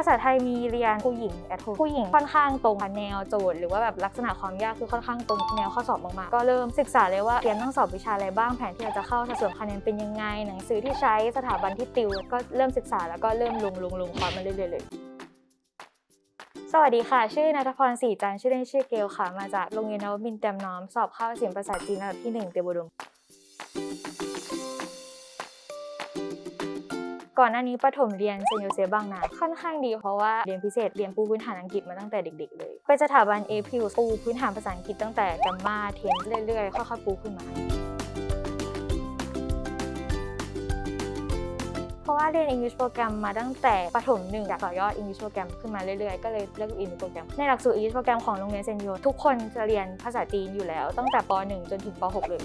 าษาไทยมีเรียนผู้หญิงแอดโฮผู้หญิงค่อนข้างตรงกับแนวโจทย์หรือว่าแบบลักษณะความยากคือค่อนข้างตรงแนวข้อสอบมากๆก็เริ่มศึกษาเลยว่าเรียนต้องสอบวิชาอะไรบ้างแผนที่เราจะเข้าสัดส่วนคะแนนเป็นยังไง หนังสือที่ใช้สถาบันที่ติว ก็เริ่มศึกษาแล้วก็เริ่มลงลงลงความมาเรื่อยๆเลยสวัสดีค่ะ ชื่อนัทพรศรีจันทร์ชื่อเล่นชื่อเกลค่ะ มาจากโรงเรียนนวมินทร์เต็มน้อม สอบเข้าศิลปภาษาจีนระดับที่ 1 เตรียมอุดม ก่อนหน้านี้ประถมเรียนเซนโยเซบางนาค่อนข้างดีเพราะว่าเรียนพิเศษเรียนปูพื้นฐานอังกฤษมาตั้งแต่เด็ก ๆ เลยเป็นสถาบันเอพิวปูพื้นฐานภาษาอังกฤษตั้งแต่กัมมาเทนเรื่อยๆค่อยๆปูขึ้นมาเพราะว่าเรียน English โปรแกรมมาตั้งแต่ประถมหนึ่งอยากต่อยอด English โปรแกรมขึ้นมาเรื่อยๆ ก็เลยเลือก English โปรแกรมในหลักสูตร English โปรแกรมของโรงเรียนเซนโยทุกคนจะเรียนภาษาจีนอยู่แล้ว ตั้งแต่ป .1 จนถึงป .6 เลย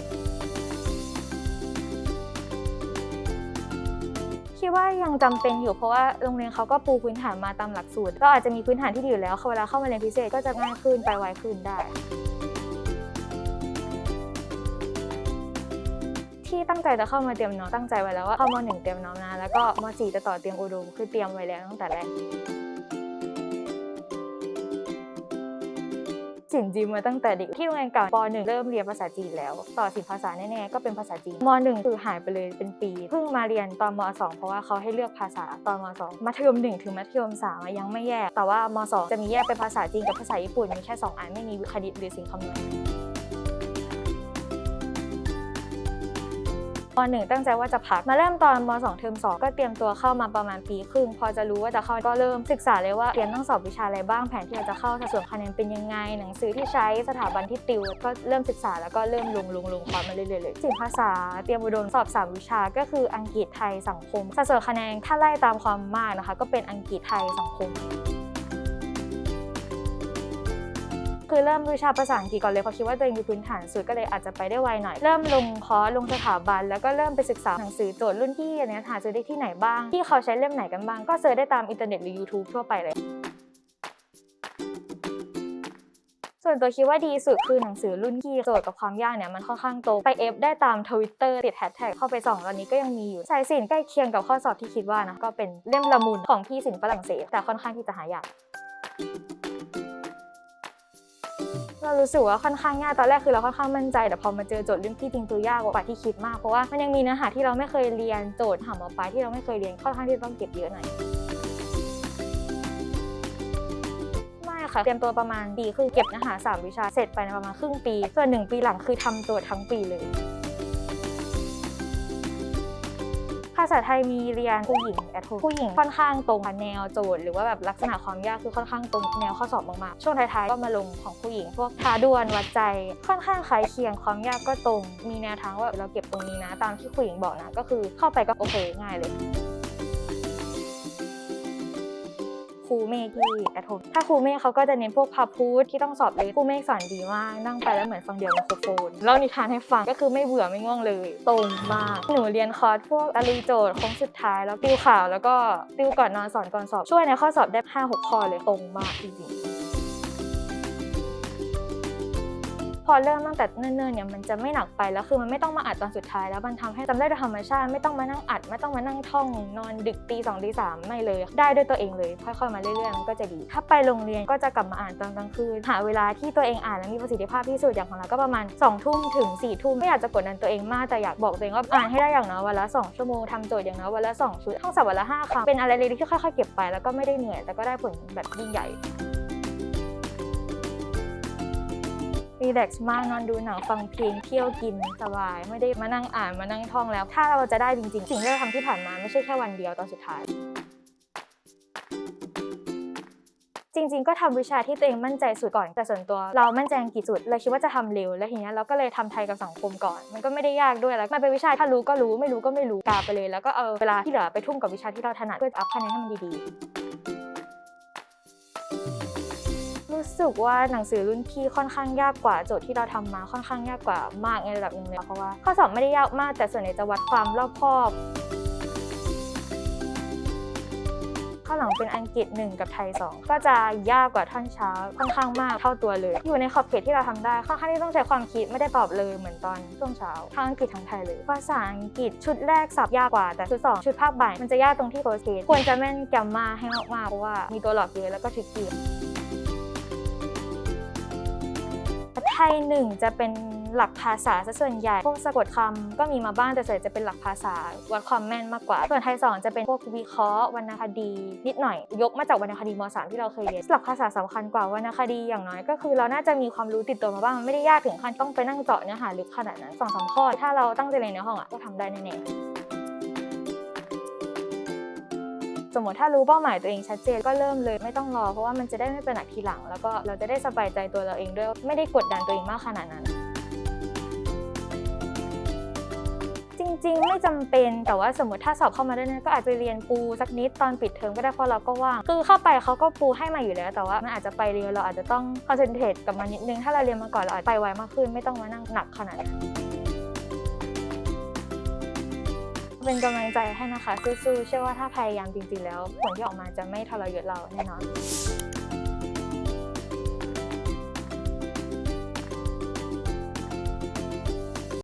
คิดว่ายังจำเป็นอยู่เพราะว่าโรงเรียนเขาก็ปูพื้นฐานมาตามหลักสูตร ก็อาจจะมีพื้นฐานที่ดีอยู่แล้วเวลาเข้ามาเรียนพิเศษก็จะง่ายขึ้นไปไวขึ้นได้ที่ตั้งใจจะเข้ามาเตรียมน้องตั้งใจไว้แล้วว่าเข้ามหนึ่งเตรียมน้องนะแล้วก็มสี่จะต่อเตรียมอุดมคือเตรียมไว้แล้วตั้งแต่แรก สินจีนมาตั้งแต่เด็กที่โรงเรียนเก่าป .1 เริ่มเรียนภาษาจีนแล้ว ต่อสินภาษาแน่ๆก็เป็นภาษาจีนม .1 คือหายไปเลยเป็นปีเพิ่งมาเรียนตอนม .2 เพราะว่าเขาให้เลือกภาษาตอนม .2 มัธยม 1 ถึงมัธยม3ยังไม่แยก แต่ว่าม .2 จะมีแยกเป็นภาษาจีนกับภาษาญี่ปุ่นมีแค่สองอันไม่มีคณิตหรือสิ่งคำนวณ มหนึ่งตั้งใจว่าจะพักมาเริ่มตอนมสองเทอมสองก็เตรียมตัวเข้ามาประมาณปีครึ่ง พอจะรู้ว่าจะเข้าก็เริ่มศึกษาเลยว่าเรียนต้องสอบวิชาอะไรบ้างแผนที่เราจะเข้าสัดส่วนคะแนนเป็นยังไง หนังสือที่ใช้สถาบันที่ติว ก็เริ่มศึกษาแล้วก็เริ่มลงลงลงความมาเรื่อยๆเลยสิ่งภาษาเตรียมอุดมสอบสามวิชาก็คืออังกฤษไทยสังคมสัดส่วนคะแนนถ้าไล่ตามความมากนะคะ ก็เป็นอังกฤษไทยสังคม คือเริ่มวิชาภาษาอังกฤษก่อนเลยเพราะคิดว่าตัวเองมีพื้นฐานสุดก็เลยอาจจะไปได้ไวหน่อย เริ่มลงคอร์สลงสถาบัน แล้วก็เริ่มไปศึกษาหนังสือโจทย์รุ่นพี่อันเนี้ยหาซื้อได้ที่ไหนบ้าง ที่เขาใช้เล่มไหนกันบ้าง ก็เซิร์ชได้ตามอินเทอร์เน็ตหรือ YouTube ทั่วไปเลยส่วนตัวคิดว่าดีสุดคือหนังสือรุ่นพี่โจทย์กับความยากเนี่ยมันค่อนข้างโตไปเอฟได้ตามทวิตเตอร์ติดแฮชแท็กเข้าไปส่องตอนนี้ก็ยังมีอยู่สายสินใกล้เคียงกับข้อสอบที่คิดว่านะก็เป็นเล่มละมุนของพี่สินฝรั่งเศสแต่ค่อนข้างที่จะหายาก เรารู้สึกว่าค่อนข้างยากตอนแรกคือเราค่อนข้างมั่นใจแต่พอมาเจอโจทย์เรื่องที่จริงตัวยากกว่าที่คิดมากเพราะว่ามันยังมีเนื้อหาที่เราไม่เคยเรียนโจทย์ถามมอปที่เราไม่เคยเรียนค่อนข้างที่ต้องเก็บเยอะหน่อยไม่ค่ะเตรียมตัวประมาณปีครึ่งเก็บเนื้อหาสามวิชาเสร็จไปในประมาณครึ่งปี ส่วนหนึ่งปีหลังคือทำโจทย์ทั้งปีเลยาษาไทยมีเรียนผู้หญิงแอดโฮผู้หญิงค่อนข้างตรงกับแนวโจทย์หรือว่าแบบลักษณะความยากคือค่อนข้างตรงแนวข้อสอบมากๆช่วงท้ายๆก็มาลงของผู้หญิง พวกท้าดวลวัดใจค่อนข้างคล้ายเคียงความยากก็ตรง มีแนวทางว่าเราเก็บตรงนี้นะ ตามที่ผู้หญิงบอกนะ ก็คือเข้าไปก็โอเคง่ายเลย รูเมฆที่กระทบถ้าครูเมฆเขาก็จะเน้นพวกพับพูดที่ต้องสอบเลยครูเมฆสอนดีมากนั่งไปแล้วเหมือนฟังเดียวไมโครโฟนเล่านิทานให้ฟังก็คือไม่เบื่อไม่ง่วงเลยตรงมากหนูเรียนคอร์สพวกตะลุยโจทย์โค้งสุดท้ายแล้วติวข่าวแล้วก็ติวก่อนนอนสอนก่อนสอบช่วยในข้อสอบได้5-6ข้อเลยตรงมากจริงๆ พอเริ่มตั้งแต่เนิ่นๆเนี่ยมันจะไม่หนักไปแล้วคือมันไม่ต้องมาอัดตอนสุดท้ายแล้วมันทำให้จำได้โดยธรรมชาติไม่ต้องมานั่งอัด ไม่ต้องมานั่งท่อง นอนดึกตีสองตีสามไม่เลย ได้ด้วยตัวเองเลยค่อยๆมาเรื่อยๆมันก็จะดี ถ้าไปโรงเรียนก็จะกลับมาอ่านตอนกลางคืนหาเวลาที่ตัวเองอ่านแล้วมีประสิทธิภาพที่สุดอย่างของเราก็ประมาณ2องทุ่มถึง4ี่ทุ่มไม่อยากจะกดดันตัวเองมากแต่อยากบอกตัวเองว่าอ่านให้ได้อย่างน้อยวันละสองชั่วโมงทำโจทย์อย่างน้อยวันละสองชุดท่องสับวันละห้าครั้งเป็นอะไรเล็กๆที่ค่อยๆเก็บไปแล้วก็ไม่ได้เหนื่อยแต่ก็ได้ผลแบบยิ่งใหญ่ รีแลกซ์มากนอนดูหนังฟังเพลงเที่ยวกินสบาย ไม่ได้มานั่งอ่านมานั่งท่องแล้ว ถ้าเราจะได้จริงๆ สิ่งที่เราทำที่ผ่านมาไม่ใช่แค่วันเดียวตอนสุดท้ายจริงๆ ก็ทำวิชาที่ตัวเองมั่นใจสุดก่อนแต่ส่วนตัว เรามั่นใจกฤษสุดเลยคิดว่าจะทำเร็ว แล้วทีนี้เราก็เลยทำไทยกับสังคมก่อน มันก็ไม่ได้ยากด้วยแล้วมันเป็นวิชาถ้ารู้ก็รู้ไม่รู้ก็ไม่รู้กาไปเลย แล้วก็เอาเวลาที่เหลือไปทุ่มกับวิชาที่เราถนัดเพื่ออัพคะแนนให้มันดีๆ สึกว่าหนังสือรุ่นพี่ค่อนข้างยากกว่าโจทย์ที่เราทำมาค่อนข้างยากกว่ามากในระดับหนึ่งเลยเพราะว่าข้อสอบไม่ได้ยากมากแต่ส่วนใหญ่จะวัดความรอบคอบข้อหลังเป็นอังกฤษ 1 กับไทย 2 ก็จะยากกว่าท่อนเช้าค่อนข้างมากเท่าตัวเลย อยู่ในขอบเขตที่เราทำได้ค่อนข้างที่ต้องใช้ความคิดไม่ได้ตอบเลยเหมือนตอนช่วงเช้าทั้งอังกฤษทั้งไทยเลยภาษาอังกฤษชุดแรกสับยากกว่าแต่ชุดสองชุดภาคบ่ายมันจะยากตรงที่โพสเทสควรจะแม่นแกมมาให้มากๆเพราะว่ามีตัวหลอกเยอะแล้วก็ทริกกี้ ไทยหนึ่งจะเป็นหลักภาษาซะส่วนใหญ่ พวกสะกดคำก็มีมาบ้างแต่ส่วนใหญ่จะเป็นหลักภาษาวัดความแม่นมากกว่า ส่วนไทยสองจะเป็นพวกวิเคราะห์วรรณคดี นิดหน่อย ยกมาจากวรรณคดีมสามที่เราเคยเรียนหลักภาษาสำคัญกว่าวรรณคดีอย่างน้อยก็คือเราน่าจะมีความรู้ติดตัวมาบ้างไม่ได้ยากถึงขั้นต้องไปนั่งเจาะเนื้อหาลึกขนาดนั้นสองสามข้อถ้าเราตั้งใจเรียนในห้องอะก็ทำได้แน่ๆ สมมติถ้ารู้เป้าหมายตัวเองชัดเจนก็เริ่มเลยไม่ต้องรอ เพราะว่ามันจะได้ไม่เป็นหนักทีหลัง แล้วก็เราจะได้สบายใจตัวเราเองด้วยไม่ได้กดดันตัวเองมากขนาดนั้นจริงๆ ไม่จำเป็นแต่ว่าสมมติถ้าสอบเข้ามาได้นี่ยก็อาจจะเรียนปูสักนิดตอนปิดเทอมก็ได้เพราะเราก็ว่างคือเข้าไปเขาก็ปูให้มาอยู่แล้ว แต่ว่ามันอาจจะไปเร็วเราอาจจะต้องคอนเซนเทรตกับมันนิดนึงถ้าเราเรียนมาก่อนเราอาจจะไปไวมากขึ้นไม่ต้องมานั่งหนักขนาดนั้น เป็นกำลังใจให้นะคะสู้ๆเชื่อว่าถ้าพยายามจริงๆแล้ว ผลที่ออกมาจะไม่ทรยศเราแน่นอน